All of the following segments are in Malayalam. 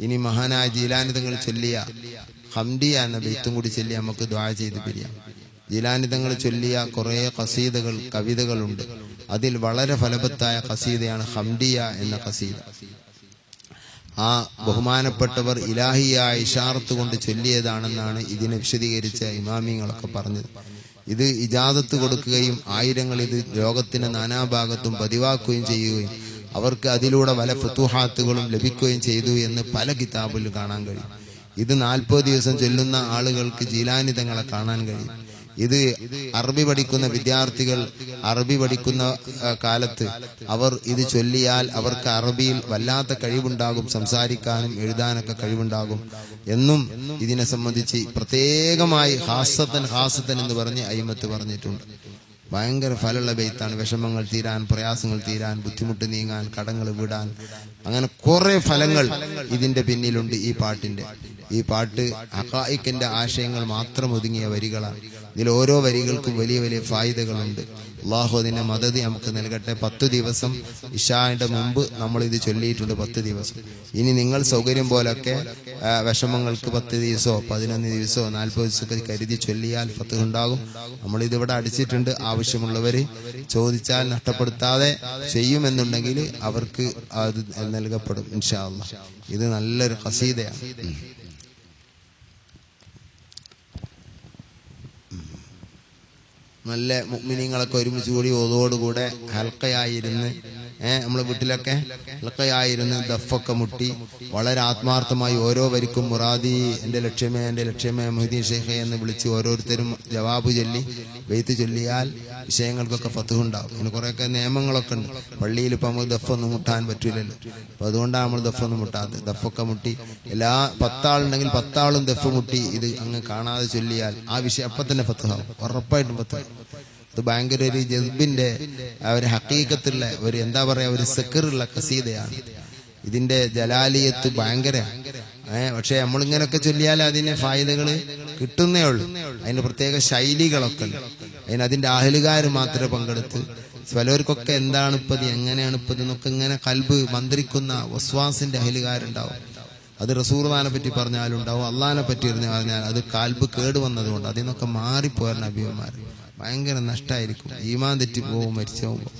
ഇനി മഹാനായ ജീലാനിതങ്ങൾ ചൊല്ലിയ ഹംഡിയ എന്ന ബെയ്ത്തും കൂടി ചൊല്ലി നമുക്ക് ദ്വാ ചെയ്ത് പിരിയാം. ജീലാനിതങ്ങൾ ചൊല്ലിയ കുറേ കസീദകൾ കവിതകളുണ്ട്. അതിൽ വളരെ ഫലവത്തായ കസീദയാണ് ഹംഡിയ എന്ന കസീദ ആ ബഹുമാനപ്പെട്ടവർ ഇലാഹിയായ ഇഷാറത്ത് കൊണ്ട് ചൊല്ലിയതാണെന്നാണ് ഇതിനെ വിശദീകരിച്ച ഇമാമിങ്ങളൊക്കെ പറഞ്ഞത്. ഇത് ഇജാദത്ത് കൊടുക്കുകയും ആയിരങ്ങൾ ഇത് ലോകത്തിന്റെ നാനാഭാഗത്തും പതിവാക്കുകയും ചെയ്യുകയും അവർക്ക് അതിലൂടെ പല ഫുത്തുഹാത്തുകളും ലഭിക്കുകയും ചെയ്തു എന്ന് പല കിതാബിലും കാണാൻ കഴിയും. ഇത് നാൽപ്പത് ദിവസം ചൊല്ലുന്ന ആളുകൾക്ക് ജീലാനിതങ്ങളെ കാണാൻ കഴിയും. ഇത് അറബി പഠിക്കുന്ന വിദ്യാർത്ഥികൾ അറബി പഠിക്കുന്ന കാലത്ത് അവർ ഇത് ചൊല്ലിയാൽ അവർക്ക് അറബിയിൽ വല്ലാത്ത കഴിവുണ്ടാകും സംസാരിക്കാനും എഴുതാനൊക്കെ കഴിവുണ്ടാകും എന്നും ഇതിനെ സംബന്ധിച്ച് പ്രത്യേകമായി ഹാസത്തൻ ഹാസത്തൻ എന്ന് പറഞ്ഞ് അയിമത്ത് പറഞ്ഞിട്ടുണ്ട്. ഭയങ്കര ഫലമുള്ള ബെയ്ത്താണ് വിഷമങ്ങൾ തീരാൻ പ്രയാസങ്ങൾ തീരാൻ ബുദ്ധിമുട്ട് നീങ്ങാൻ കടങ്ങൾ വിടാൻ. അങ്ങനെ കുറെ ഫലങ്ങൾ ഇതിന്റെ പിന്നിലുണ്ട് ഈ പാട്ടിന്റെ. ഈ പാട്ട് അക്കായിക്കിന്റെ ആശയങ്ങൾ മാത്രം ഒതുങ്ങിയ വരികളാണ്. ഇതിൽ ഓരോ വരികൾക്കും വലിയ വലിയ ഫായിദകളുണ്ട്. അള്ളാഹു അതിന്റെ മദതി നമുക്ക് നൽകട്ടെ. പത്ത് ദിവസം ഇഷാന്റെ മുമ്പ് നമ്മൾ ഇത് ചൊല്ലിയിട്ടുണ്ട് പത്ത് ദിവസം. ഇനി നിങ്ങൾ സൗകര്യം പോലൊക്കെ വിഷമങ്ങൾക്ക് പത്ത് ദിവസമോ പതിനൊന്ന് ദിവസമോ നാൽപ്പത് ദിവസമൊക്കെ കരുതി ചൊല്ലിയാൽ ഫത്ത് ഉണ്ടാകും. നമ്മൾ ഇതിവിടെ അടിച്ചിട്ടുണ്ട്. ആവശ്യമുള്ളവർ ചോദിച്ചാൽ നഷ്ടപ്പെടുത്താതെ ചെയ്യുമെന്നുണ്ടെങ്കിൽ അവർക്ക് അത് നൽകപ്പെടും ഇൻഷാ ഇത് നല്ലൊരു കസീതയാണ് നല്ല മുഗ്മിനിങ്ങളൊക്കെ ഒരുമിച്ച് കൂടി ഓതോടുകൂടെ ഹൽക്കയായിരുന്ന് ഏഹ് നമ്മളെ വീട്ടിലൊക്കെ ഹൽക്കയായിരുന്ന് ദഫൊക്കെ മുട്ടി വളരെ ആത്മാർത്ഥമായി ഓരോ വരിക്കും മുറാദി എന്റെ ലക്ഷ്യമേ എന്റെ ലക്ഷ്യമേ മൊഹീദ്ദീൻ ഷെയ്ഖെ എന്ന് വിളിച്ച് ഓരോരുത്തരും ജവാബ് ചൊല്ലി വെയ്ത്ത് ചൊല്ലിയാൽ വിഷയങ്ങൾക്കൊക്കെ ഫത്തുണ്ടാവും പിന്നെ കുറേയൊക്കെ നിയമങ്ങളൊക്കെ ഉണ്ട്. പള്ളിയിൽ ഇപ്പം നമുക്ക് ദഫൊന്നും മുട്ടാൻ പറ്റില്ലല്ലോ അപ്പം അതുകൊണ്ടാണ് നമ്മൾ ദഫൊന്നും മുട്ടാത്തത്. ദഫൊക്കെ മുട്ടി എല്ലാ പത്താളുണ്ടെങ്കിൽ പത്താളും ദഫ് മുട്ടി ഇത് അങ്ങ് കാണാതെ ചൊല്ലിയാൽ ആ വിഷയം അപ്പം തന്നെ ഫത്തുഹാവും ഉറപ്പായിട്ടും ഫത്തുഹാവും ഇത് ഭയങ്കര ഒരു ജസ്ബിന്റെ ഒരു ഹക്കീക്കത്തുള്ള ഒരു എന്താ പറയാ ഒരു സെക്കറുള്ള കസീതയാണ് ഇതിന്റെ ജലാലിയത്ത് ഭയങ്കര. ഏഹ് പക്ഷെ നമ്മളിങ്ങനൊക്കെ ചൊല്ലിയാൽ അതിന് ഫായിദകൾ കിട്ടുന്നേ ഉള്ളൂ. അതിന് പ്രത്യേക ശൈലികളൊക്കെ അതിന് അതിന്റെ അഹലുകാർ മാത്രമേ പങ്കെടുത്ത് ചിലവർക്കൊക്കെ എന്താണ് ഇപ്പത് എങ്ങനെയാണ് ഇപ്പത് എന്നൊക്കെ ഇങ്ങനെ കൽബ് മന്ത്രിക്കുന്ന വസ്വാസിന്റെ അഹലുകാരുണ്ടാവും. അത് റസൂർദാനെ പറ്റി പറഞ്ഞാലുണ്ടാവും അള്ളഹാനെ പറ്റി പറഞ്ഞാൽ അത് കാൽബ് കേട് വന്നതുകൊണ്ട് അതിൽ നിന്നൊക്കെ മാറിപ്പോരുന്ന അഭിയന്മാർ ഭയങ്കര നഷ്ടമായിരിക്കും ഈമാൻ തെറ്റി പോകും മരിച്ചു പോകുമ്പോൾ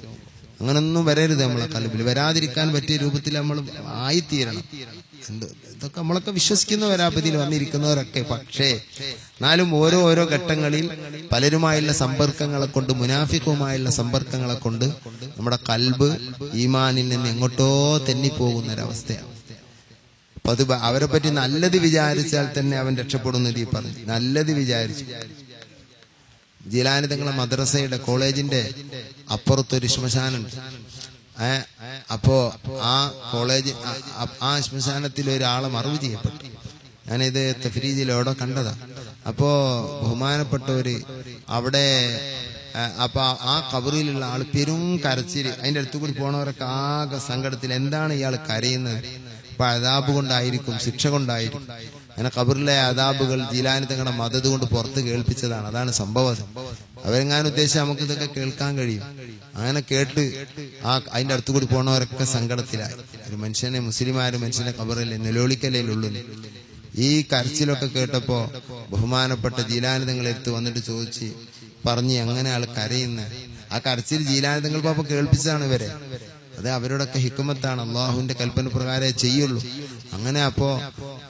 അങ്ങനൊന്നും വരരുത് നമ്മളെ കൽബിൽ. വരാതിരിക്കാൻ പറ്റിയ രൂപത്തിൽ നമ്മൾ ആയിത്തീരണം. എന്ത് ഇതൊക്കെ നമ്മളൊക്കെ വിശ്വസിക്കുന്ന വരാപതിയിൽ വന്നിരിക്കുന്നവരൊക്കെ. പക്ഷേ എന്നാലും ഓരോ ഓരോ ഘട്ടങ്ങളിൽ പലരുമായുള്ള സമ്പർക്കങ്ങളെ കൊണ്ട് മുനാഫിക്കുമായുള്ള സമ്പർക്കങ്ങളെ കൊണ്ട് നമ്മുടെ കൽബ് ഈമാനിൽ നിന്ന് എങ്ങോട്ടോ തെന്നിപ്പോകുന്ന ഒരവസ്ഥയാണ്. അപ്പൊ അത് അവരെ പറ്റി നല്ലത് വിചാരിച്ചാൽ തന്നെ അവൻ രക്ഷപ്പെടുന്നത് ഈ പറഞ്ഞു. നല്ലത് വിചാരിച്ചു. ജിലാനി തങ്ങളെ മദ്രസയുടെ കോളേജിന്റെ അപ്പുറത്തൊരു ശ്മശാനുണ്ട് അപ്പോ ആ കോളേജ് ആ- ശ്മശാനത്തിൽ ഒരാളെ മറവ് ചെയ്യപ്പെട്ടു. ഞാനിത് തഫ്രീജിലോടെ കണ്ടതാ? അപ്പോ ബഹുമാനപ്പെട്ടവര് അവിടെ അപ്പൊ ആ കബറിലുള്ള ആൾ പെരും കരച്ചിൽ അതിന്റെ അടുത്തു കൂടി പോണവരൊക്കെ ആകെ സങ്കടത്തിൽ എന്താണ് ഇയാൾ കരയുന്നത്? അപ്പൊ അതാബ് കൊണ്ടായിരിക്കും ശിക്ഷ കൊണ്ടായിരിക്കും. അങ്ങനെ കബറിലെ അതാബുകൾ ജീലാനി തങ്ങളുടെ മതത് കൊണ്ട് പുറത്ത് കേൾപ്പിച്ചതാണ്. അതാണ് സംഭവം അവരെങ്ങാനും ഉദ്ദേശിച്ച് നമുക്ക് ഇതൊക്കെ കേൾക്കാൻ കഴിയും. അങ്ങനെ കേട്ട് ആ അതിന്റെ അടുത്തു കൂടി പോണവരൊക്കെ സങ്കടത്തിലായി. ഒരു മനുഷ്യനെ മുസ്ലിമാര് മനുഷ്യനെ കബറല്ലേ നിലവിളിക്കലേലുള്ളൂ ഈ കരച്ചിലൊക്കെ കേട്ടപ്പോ ബഹുമാനപ്പെട്ട ജീലാനിതങ്ങൾ എടുത്ത് വന്നിട്ട് ചോദിച്ച് പറഞ്ഞ് എങ്ങനെ ആൾ കരയുന്നത് ആ കരച്ചിൽ ജീലാനിതങ്ങൾ പാപ്പ കേൾപ്പിച്ചതാണ് ഇവരെ. അത് അവരോടൊക്കെ ഹിക്കുമത്താണ്. അള്ളാഹുവിന്റെ കൽപ്പന പ്രകാരമേ ചെയ്യുള്ളൂ. അങ്ങനെ അപ്പോ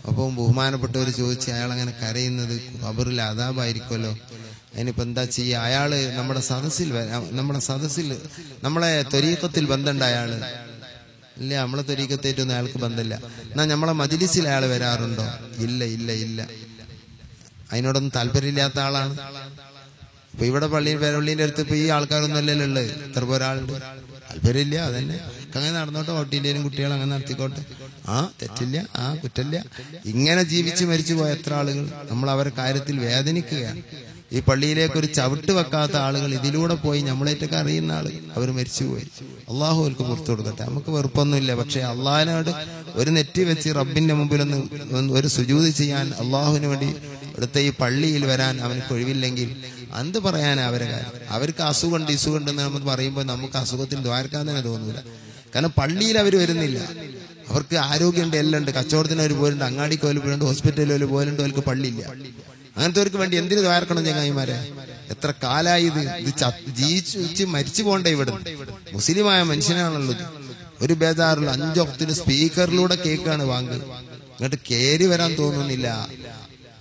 അപ്പം ബഹുമാനപ്പെട്ടവർ ചോദിച്ച് അയാൾ അങ്ങനെ കരയുന്നത് ഖബറിൽ അതാപായിരിക്കുമല്ലോ അതിനിപ്പോ എന്താ ചെയ്യുക അയാൾ നമ്മുടെ സദസ്സിൽ നമ്മുടെ സദസ്സിൽ നമ്മളെ ത്വരീക്കത്തിൽ ബന്ധമുണ്ട് അയാൾ. ഇല്ല നമ്മളെ ത്വരീക്കത്തേറ്റൊന്നും അയാൾക്ക് ബന്ധമില്ല എന്നാ നമ്മളെ മജിലിസിൽ അയാൾ വരാറുണ്ടോ? ഇല്ല ഇല്ല ഇല്ല. അതിനോടൊന്നും താല്പര്യമില്ലാത്ത ആളാണ്. ഇപ്പൊ ഇവിടെ പള്ളി പേരള്ളിന്റെ അടുത്ത് ഇപ്പൊ ഈ ആൾക്കാരൊന്നും അല്ലല്ലോ ഉള്ളത്. ഇത്ര ഒരാളുണ്ട് താല്പര്യമില്ല അതന്നെ. അങ്ങനെ നടന്നോട്ടെ ഓട്ടിയില്ലേലും കുട്ടികൾ അങ്ങനെ നടത്തിക്കോട്ടെ. ആ തെറ്റില്ല ആ കുറ്റമില്ല. ഇങ്ങനെ ജീവിച്ച് മരിച്ചു പോയ എത്ര ആളുകൾ? നമ്മൾ അവരുടെ കാര്യത്തിൽ വേദനിക്കുകയാണ്. ഈ പള്ളിയിലേക്ക് ഒരു ചവിട്ട് വെക്കാത്ത ആളുകൾ ഇതിലൂടെ പോയി നമ്മളേറ്റൊക്കെ അറിയുന്ന ആളുകൾ അവർ മരിച്ചുപോയി അള്ളാഹു അവർക്ക് പുറത്തു കൊടുക്കട്ടെ. നമുക്ക് വെറുപ്പൊന്നുമില്ല പക്ഷെ അള്ളാഹിനോട് ഒരു നെറ്റി വെച്ച് റബ്ബിന്റെ മുമ്പിൽ ഒന്ന് ഒരു സുജൂതി ചെയ്യാൻ അള്ളാഹുവിന് വേണ്ടി ഇവിടുത്തെ ഈ പള്ളിയിൽ വരാൻ അവന് ഒഴിവില്ലെങ്കിൽ എന്ത് പറയാനാ അവരെ കാര്യം. അവർക്ക് അസുഖമുണ്ട് ഇസുഖമുണ്ട് എന്ന് നമ്മൾ പറയുമ്പോൾ നമുക്ക് അസുഖത്തിൽ ദ്വാരക്കാൻ തന്നെ തോന്നില്ല കാരണം പള്ളിയിൽ അവർ വരുന്നില്ല. അവർക്ക് ആരോഗ്യമുണ്ട് എല്ലാം ഉണ്ട്. കച്ചവടത്തിന് അവർ പോലുണ്ട് അങ്ങാടിക്ക് പോലും പോലുണ്ട് ഹോസ്പിറ്റലിൽ പോലും പോലുണ്ട് അവർക്ക് പള്ളിയില്ല. അങ്ങനത്തെവർക്ക് വേണ്ടി എന്തിനു ദ്വാരക്കണം ചങ്ങായിമാരെ? എത്ര കാലായി ഇത്? ഇത് ജീവിച്ച് മരിച്ചു പോണ്ടേ ഇവിടെ. മുസ്ലിമായ മനുഷ്യനാണുള്ളത്. ഒരു ബേജാറിൽ അഞ്ചൊക്കത്തിന് സ്പീക്കറിലൂടെ കേക്കാണ് വാങ്ങുക എന്നിട്ട് കയറി വരാൻ തോന്നുന്നില്ല.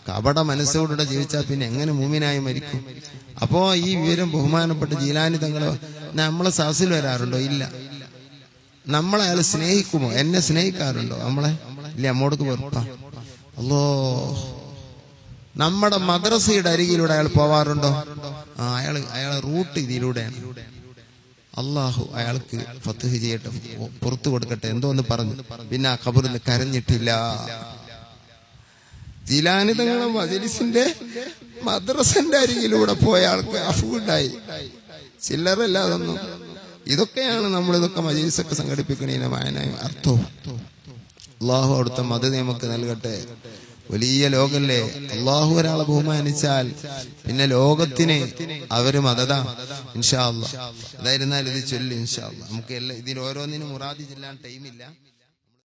കപട മനസ്സോടുകൂടെ ജീവിച്ചാൽ പിന്നെ എങ്ങനെ മൂമിനായി മരിക്കും? അപ്പോ ഈ വിവരം ബഹുമാനപ്പെട്ട ജീലാനി തങ്ങളോ നമ്മളെ സഹസിൽ വരാറുണ്ടോ? ഇല്ല. നമ്മളെ അയാൾ സ്നേഹിക്കുമോ? എന്നെ സ്നേഹിക്കാറുണ്ടോ നമ്മളെ? ഇല്ല നമ്മോടക്ക് വെറുപ്പാ. അല്ലോ നമ്മുടെ മദ്രസയുടെ അരികിലൂടെ അയാൾ പോവാറുണ്ടോ? ആ അയാൾ അയാളെ റൂട്ട് ഇതിലൂടെയാണ്. അള്ളാഹു അയാൾക്ക് ഫത്ത് ചെയ്യട്ടെ പുറത്തു കൊടുക്കട്ടെ എന്തോന്ന് പറഞ്ഞു. പിന്നെ ആ കബറിൽ കരഞ്ഞിട്ടില്ല. ജിലാനി തങ്ങളെ മജലിസിന്റെ മദ്രസന്റെ അരികിലൂടെ പോയ ആൾക്ക് അഫുണ്ടായി ചില്ലറല്ല അതൊന്നും ഇതൊക്കെയാണ് നമ്മൾ ഇതൊക്കെ മജലിസൊക്കെ സംഘടിപ്പിക്കണേന് വായനയും അർത്ഥവും. അള്ളാഹു അവിടുത്തെ മത നമുക്ക് നൽകട്ടെ. വലിയ ലോകല്ലേ? അള്ളാഹു ഒരാളെ ബഹുമാനിച്ചാൽ പിന്നെ ലോകത്തിന് അവർ മതതാ. ഇൻഷാ അല്ലാ അതായിരുന്നാൽ ഇത് ചൊല്ലി ഇൻഷാ അല്ലാ നമുക്ക് എല്ലാ ഇതിൽ ഓരോന്നിനും മുറാദി ചെല്ലാൻ ടൈമില്ല